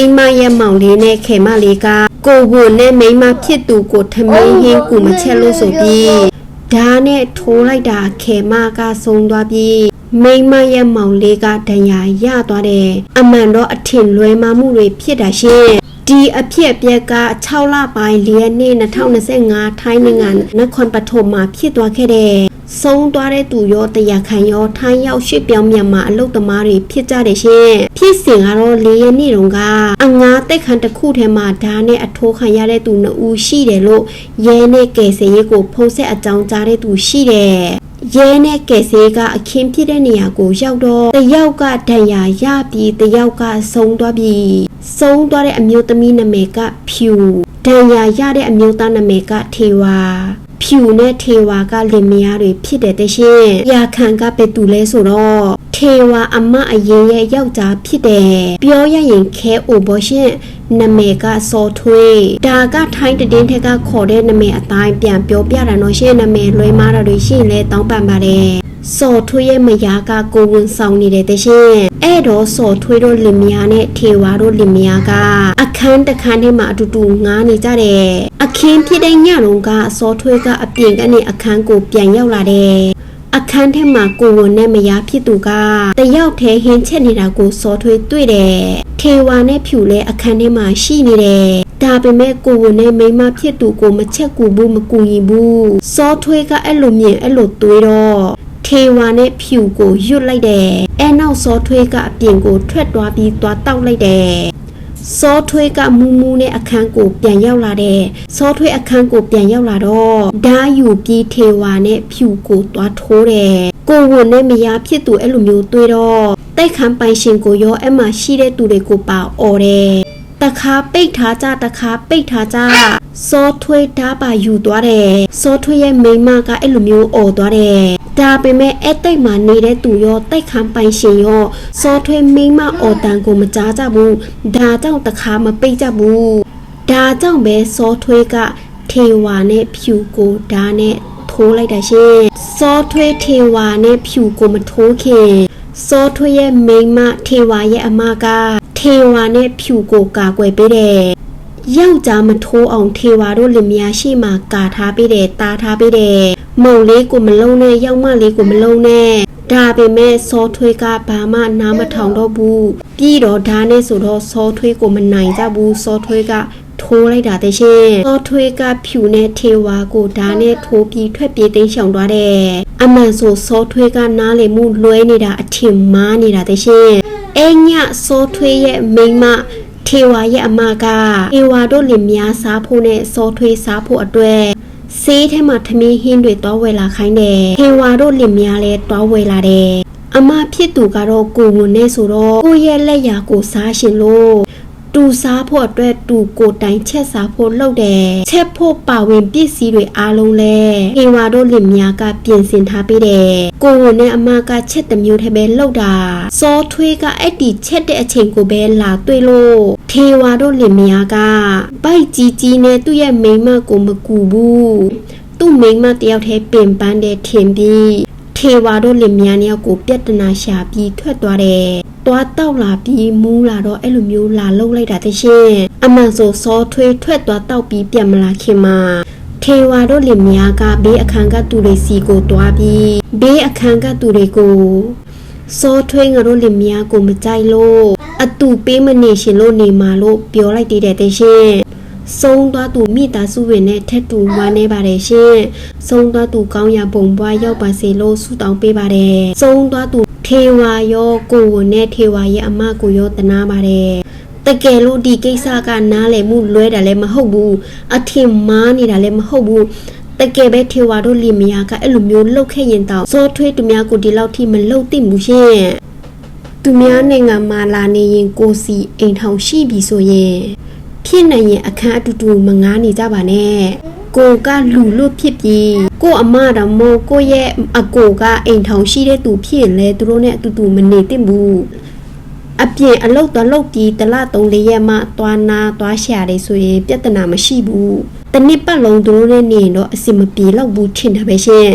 မိန်းမရဲ့မောင်လေးနဲ့ခေမလေးကကိုဘွန်နဲ့မိန်းမဖြစ်သူကိုထမင်းဟင်းကူမချက်လို့ဆိုပြီးဓာတ်နဲ့ထိုးလိုက်တာခေမကဆုံးသွားပြီးမိန်းမရဲ့မောင်လေးကဒဏ်ရာရသွားတယ်အမှန်တော့အထင်လွဲမှားမှုတွေဖြစ်တာရှင်ဒီအဖြစ်အပျက်က6လပိုင်း၄ရက်နေ့2025ထိုင်းနိုင်ငံနခွန်ပထမမှာဖြစ်သွားခဲ့တယ် ဆုံးသွားတဲ့သူရောတရားခံရောထိုင်းရောက်ရွှေ့ပြောင်းမြန်မာအလုပ်သမားတွေဖြစ်ကြတယ်ရှင်ဖြစ်စဉ်ကတော့၄ရက်နေ့တုန်းကအငားတက်ခန့်တစ်ခုထဲမှာဓာတ်နဲ့အထိုးခံရတဲ့သူနှစ်ဦးရှိတယ်လို့ရဲနဲ့ကယ်ဆယ်ရေးကိုဖုံးဆက်အကြောင်းကြားတဲ့သူရှိတယ်ရဲနဲ့ကယ်ဆယ်ရေးကအခင်းဖြစ်တဲ့နေရာကိုရောက်တော့တယောက်ကဒဏ်ရာရပြီးတယောက်ကဆုံးသွားပြီးဆုံးသွားတဲ့အမျိုးသမီးနာမည်ကဖြူဒဏ်ရာရတဲ့အမျိုးသားနာမည်ကထေဝါ ဖြူနဲ့ထေဝါကလင်မယားတွေဖြစ်တဲ့တရှင်ရာခံကပဲသူလဲဆိုတော့ထေဝါအမအရင်ရဲ့ယောက်ျားဖြစ်တယ်ပြောရရင်ခဲအိုဘောရှင်နာမည်ကစောထွေးဒါကထိုင်းတည်င်းထက်ကခေါ်တဲ့နာမည်အတိုင်းပြန်ပြောပြတာနော်ရှင်နာမည်လွဲမားတာတွေရှိရင်လဲတောင်းပန်ပါတယ် စောထွေးရဲ့မယားကကိုဝန်ဆောင်နေတဲ့တရှင်အဲ့တော့စောထွေးတို့လင်မယားနဲ့ထေဝါတို့လင်မယားကအခန်းတစ်ခန်းထဲမှာအတူတူငားနေကြတယ်အခင်းဖြစ်တဲ့ညတုန်းကစောထွေးကအပြင်ကနေအခန်းကိုပြန်ရောက်လာတယ်အခန်းထဲမှာကိုဝန်နဲ့မယားဖြစ်သူကတယောက်တည်းဟင်းချက်နေတာကိုစောထွေးတွေ့တယ်ထေဝါနဲ့ဖြူလဲအခန်းထဲမှာရှိနေတယ်ဒါပေမဲ့ကိုဝန်နဲ့မိန်းမဖြစ်သူကိုမချက်ကူဘူးမကူရင်ဘူးစောထွေးကအဲ့လိုမြင်အဲ့လိုတွေးတော့ ထေဝါနဲ့ဖြူကိုရွတ်လိုက်တယ်အဲနောက်စောထွေးကအပြင်ကိုထွက်သွားပြီးသွားတောက်လိုက်တယ်စောထွေးကမူးမူးနဲ့အခန်းကိုပြန်ရောက်လာတဲ့စောထွေးအခန်းကိုပြန်ရောက်လာတော့ဓာယူပြီးထေဝါနဲ့ဖြူကိုသွားထိုးတယ်ကိုဝန်နဲ့မယားဖြစ်သူအဲ့လိုမျိုးတွေးတော့တိုက်ခန်းပိုင်ရှင်ကိုရောအဲ့မှာရှိတဲ့သူတွေကိုပါអော်တယ် တခါပိတ်ထားကြတခါပိတ်ထားကြစောထွေးဓာပါယူသွားတယ်စောထွေးရဲ့မိန်းမကအဲ့လိုမျိုးអော်သွားတယ်ဒါပေမဲ့အဲ့တိတ်မှာနေတဲ့သူရောတိုက်ခန်းပိုင်ရှင်ရောစောထွေးမိန်းမအော်တန်ကိုမကြားကြဘူးဒါကြောင့်တခါမပိတ်ကြဘူးဒါကြောင့်ပဲစောထွေးကထေဝါနဲ့ဖြူကိုဓာနဲ့ထိုးလိုက်တာရှင်စောထွေးထေဝါနဲ့ဖြူကိုမထိုးခင်စောထွေးရဲ့မိန်းမထေဝါရဲ့အမက ထေဝါနဲ့ဖြူကိုကာကွယ်ပေးတယ်ယောက်ျားမထိုးအောင်ထေဝါတို့လင်မယားရှိမှကာထားပေးတယ်တားထားပေးတယ်မုံလေးကိုမလုံးနဲ့ရောက်မလေးကိုမလုံးနဲ့ဒါပေမဲ့စောထွေးကဘာမှနားမထောင်တော့ဘူးပြီးတော့ဒါနဲ့ဆိုတော့စောထွေးကိုမနိုင်ကြဘူးစောထွေးကထိုးလိုက်တာတဲ့ရှင်စောထွေးကဖြူနဲ့ထေဝါကိုဓာနဲ့ထိုးပြီးထွက်ပြေးသိမ်းရှောင်သွားတယ်အမှန်ဆိုစောထွေးကနားလေမှုလွဲနေတာအထင်မှားနေတာတဲ့ရှင် အဲညစောထွေးရဲ့မိန်းမထေဝါရဲ့အမကထေဝါတို့လင်မယားစားဖို့နဲ့စောထွေးစားဖို့အတွက်ဆေးထဲမှာထမင်းဟင်းတွေတောဝယ်လာခိုင်းတယ်ထေဝါတို့လင်မယားလည်းတောဝယ်လာတယ်အမဖြစ်သူကတော့ကိုဝန်နဲ့ဆိုတော့ကိုရဲ့လက်ရာကိုစားရှင်လို့ တူစားဖို့အတွက်တူကိုတိုင်ချက်စားဖို့လုပ်တယ်ချက်ဖို့ပါဝင်ပစ္စည်းတွေအားလုံးလဲခေဝါတို့လင်မယားကပြင်ဆင်ထားပေးတယ်ကိုဝန်နဲ့အမကချက်တစ်မျိုးတည်းပဲလုပ်တာစောထွေးကအဲ့ဒီချက်တဲ့အချိန်ကိုပဲလာတွေ့လို့ထေဝါတို့လင်မယားကဘိုက်ကြီးကြီးနဲ့သူ့ရဲ့မိန်းမကိုမကူဘူးသူ့မိန်းမတယောက်တည်းပင်ပန်းတဲ့ထင်ပြီး ထေဝါတို့လင်မယားနှစ်ယောက်ကိုပြဿနာရှာပြီးထွက်သွားတယ်။သွားတောက်လာပြီးမူးလာတော့အဲ့လိုမျိုးလာလှုပ်လိုက်တာတရှင်။အမှန်ဆိုစောထွေးထွက်သွားတောက်ပြီးပြန်မလာခင်မှာထေဝါတို့လင်မယားကဘေးအခန်းကသူတွေစီကိုတွားပြီးဘေးအခန်းကသူတွေကိုစောထွေးငါတို့လင်မယားကိုမကြိုက်လို့အတူပေးမနေရှင်လို့နေမှာလို့ပြောလိုက်သေးတယ်တရှင်။ ဆုံးသွားသူမိသားစုဝင်နဲ့ထက်တူဝမ်းနေပါတယ်ရှင်။ဆုံးသွားသူကောင်းရာပုံပွားရောက်ပါစေလို့ဆုတောင်းပေးပါတယ်။ဆုံးသွားသူထေဝါရောကိုဝန်နဲ့ထေဝါရဲ့အမကိုရောတနာပါတယ်။တကယ်လို့ဒီကိစ္စကနားလည်မှုလွဲတာလည်းမဟုတ်ဘူး။အထင်မှားနေတာလည်းမဟုတ်ဘူး။တကယ်ပဲထေဝါတို့လီမယာကအဲ့လိုမျိုးလှုပ်ခဲ့ရင်တော့စောထွေးသူများကိုဒီလောက်ထိမလှုပ်သင့်ဘူးရှင်။သူများနိုင်ငံမှာလာနေရင်ကိုစီအိမ်ထောင်ရှိပြီဆိုရင် ဖြစ်နိုင်ရင်အခန်းအတူတူမငားနေကြပါနဲ့ကိုကလူလို့ဖြစ်ပြီးကိုအမတော်မို့ကိုရဲ့အကိုကအိမ်ထောင်ရှိတဲ့သူဖြစ်ရင်လဲသူတို့နဲ့အတူတူမနေသင့်ဘူးအပြင်အလုတ်တော့လုတ်ပြီးတလ3လေးရက်မှသွားနာသွားရှာတယ်ဆိုရင်ပြဿနာမရှိဘူးတနစ်ပတ်လုံးသူတို့နဲ့နေရင်တော့အဆင်မပြေတော့ဘူးထင်တယ်ပဲရှင်